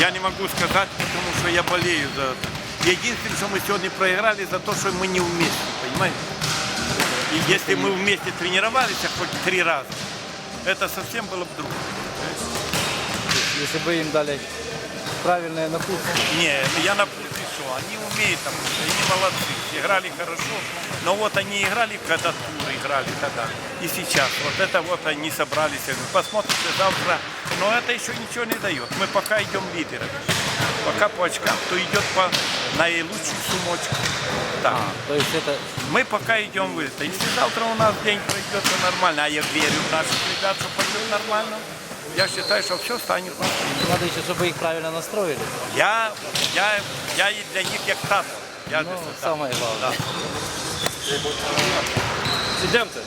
Я не могу сказать, потому что я болею за это. Единственное, что мы сегодня проиграли, за то, что мы не вместе, понимаете? И если мы вместе тренировались хоть три раза, это совсем было бы другое. Если бы им дали правильное напутствие. Не, я на пути что, они умеют там, они молодцы, играли хорошо, но вот они играли, когда тур играли тогда, и сейчас, вот это вот они собрались, посмотрите завтра, но это еще ничего не дает, мы пока идем лидерами, пока по очкам, кто идет по наилучшую сумочку, да. То есть это Мы пока идем в это. Если завтра у нас день пройдет, то нормально, а я верю в наших ребят, что пойдет нормально, я считаю, что все станет нормально. надо еще, чтобы их правильно настроили. Я, я, я и для них як тато. Я Ну, самое главное. Да. Ідемте.